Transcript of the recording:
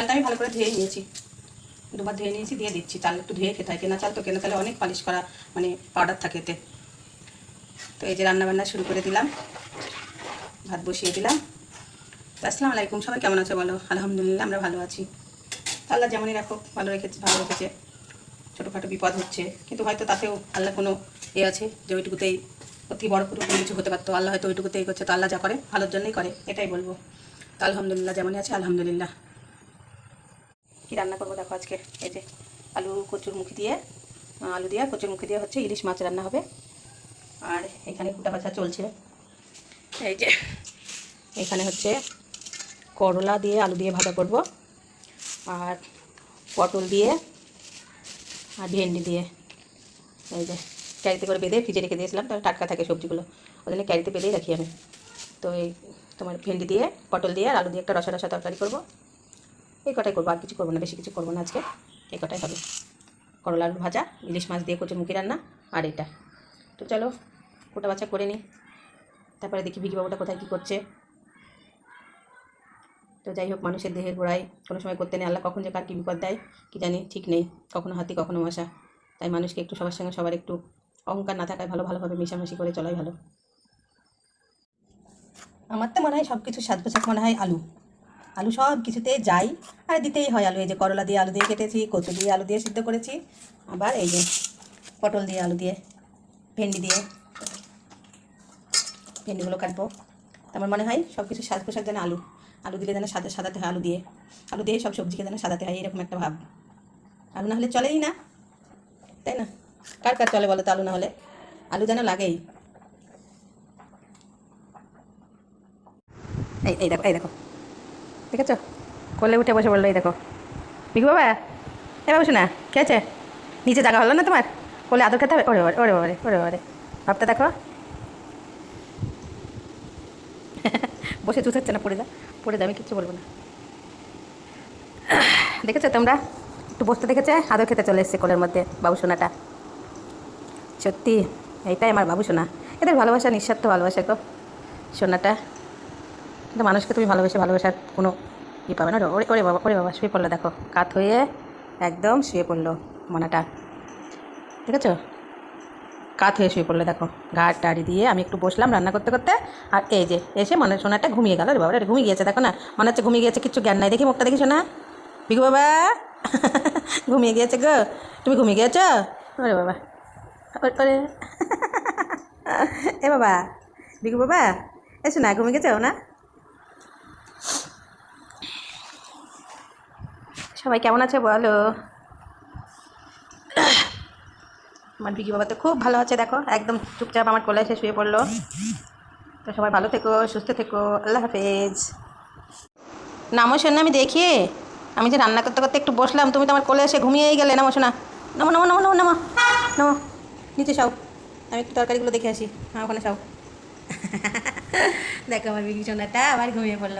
চালটা আমি ভালো করে ধুয়ে নিয়েছি। দুবার ধুয়ে নিয়েছি, দিয়ে দিচ্ছি। চাল একটু ধুয়ে খেতে হয় কেনা, চাল তো কেনা চালে অনেক পালিশ করা মানে পাউডার থাকে এতে। তো এই যে রান্নাবান্না শুরু করে দিলাম। ভাত বসিয়ে দিলাম। তো আসসালামু আলাইকুম, সবাই কেমন আছে বলো? আলহামদুলিল্লাহ, আমরা ভালো আছি। আল্লাহ যেমনই রাখো ভালো রেখেছে ভালো রেখেছে। ছোটোখাটো বিপদ হচ্ছে, কিন্তু হয়তো তাতেও আল্লাহ কোনো এ আছে যে ওইটুকুতেই অতি বড় কোনো কিছু হতে পারতো। আল্লাহ হয়তো ওইটুকুতেই করছে তো আল্লাহ যা করে, ভালোর জন্যই করে, এটাই বলব। তো আলহামদুলিল্লাহ, যেমনই আছে, আলহামদুলিল্লাহ। কী রান্না করব? দেখো আজকে এই যে আলু, কচুর মুখি দিয়ে আলু দিয়ে, কচুর মুখি দিয়ে হচ্ছে ইলিশ মাছ রান্না হবে। আর এখানে কুটা বাছা চলছে। এই যে এখানে হচ্ছে করলা দিয়ে আলু দিয়ে ভাজা করব। আর পটল দিয়ে আর ভেন্ডি দিয়ে। এই যে ক্যারিতে করে বেঁধে ফ্রিজে রেখে দিয়েছিলাম তাহলে টাটকা থাকে সবজিগুলো। ওই জন্য ক্যারিতে বেঁধেই রাখি আমি। তো এই তোমার ভেন্ডি দিয়ে, পটল দিয়ে আর আলু দিয়ে একটা রসা রসা তরকারি করব। এই কটাই করব, আর কিছু করব না, বেশি কিছু করব না আজকে। এই কটাই হবে। করলা আলু ভাজা, ইলিশ মাছ দিয়ে কচুর মুখি রান্না, আর এটা। তো চলো কোটা বাচ্চা করে নিই। তারপরে দেখি বিকি বাবুটা কোথায় কী করছে। তো যাই হোক, মানুষের দেহের গোড়ায় কোনো সময় করতে নেই, আল্লাহ কখন যে কার কী বিপদ দেয়, কি জানি, ঠিক নেই। কখনো হাতি, কখনো মশা। তাই মানুষকে একটু সবার সঙ্গে, সবার একটু অহংকার না থাকায় ভালো, ভালোভাবে মিশামিশি করে চলাই ভালো। আমার তো মনে হয় সব কিছু স্বাদ পোশাক মনে হয় আলু। আলু সব কিছুতে যাই। আর দিতেই হয় আলু, এই যে করলা দিয়ে আলু দিয়ে কেটেছি, কচু দিয়ে আলু দিয়ে সিদ্ধ করেছি। আবার এই যে পটল দিয়ে আলু দিয়ে, ভেন্ডি দিয়ে ভেন্ডিগুলো কাটবো। আমার মনে হয় সব কিছু সাজ পোশাক যেন আলু আলু দিলে যেন সাদা, সাদাতে হয় আলু দিয়ে। আলু দিয়ে সব সবজিকে যেন সাদাতে হয়, এরকম একটা ভাব। আলু না হলে চলেই না, তাই না? কার কার চলে বলো তো আলু না হলে? আলু যেন লাগেই। এই এই দেখো এই দেখো। দেখেছ? কোলে উঠে বসে বলল, এই দেখো। বিকু বাবা, এ বাবু শোনা, কে আছে? নিচে জায়গা হলো না তোমার? কোলে আদর খেতে হবে? ওরে বাবারে ওরে বাবারে ওরে বাবারে ভাবতে দেখো বসে চুচাচ্ছে না, পড়ে যা পড়ে যা, আমি কিচ্ছু বলব না। দেখেছ তোমরা? একটু বসতে দেখেছে, আদর খেতে চলে এসছে কোলের মধ্যে বাবু সোনাটা। সত্যি, এইটাই আমার বাবু সোনা। এদের ভালোবাসা নিঃস্বার্থ ভালোবাসা গো, সোনাটা। কিন্তু মানুষকে তুমি ভালোবেসে ভালোবাসার কোনো ই পাবে না? ওরে ওরে বাবা ওরে বাবা, শুয়ে পড়ল, দেখো। কাত হয়ে একদম শুয়ে পড়ল মনাটা। ঠিক আছে? কাত হয়ে শুয়ে পড়ল, দেখো। ঘাট টাড়ি দিয়ে আমি একটু বসলাম রান্না করতে করতে, আর এই যে, এসে মনে, সোনাটা ঘুমিয়ে গেল। রে বাবা ঘুমিয়ে গিয়েছে, দেখো না। মনে হচ্ছে ঘুমিয়ে গিয়েছে কিছু জ্ঞান নাই। দেখি মুখটা দেখি শোনা বিগু বাবা। ঘুমিয়ে গিয়েছে গো। তুমি ঘুমিয়ে গিয়েছো? ওরে বাবা। ওরে এ বাবা বিগু বাবা। এসো না, ঘুমিয়ে গেছো না সবাই কেমন আছে বলো? আমার বিকি বাবা তো খুব ভালো আছে, দেখো, একদম চুপচাপ আমার কোলে এসে শুয়ে পড়ল। তো সবাই ভালো থেকো, সুস্থ থেকো, আল্লাহ হাফেজ। নামো শোন আমি দেখি। আমি যে রান্না করতে করতে একটু বসলাম, তুমি তো আমার কোলে এসে ঘুমিয়েই গেলে। নামো শোনা। নামো নামো নামো নামো নামো। নামো নিচে সাও আমি একটু তরকারিগুলো দেখে আসি। হ্যাঁ ওখানে সাও দেখো আমার বিকি সোনাটা, আবার ঘুমিয়ে পড়ল।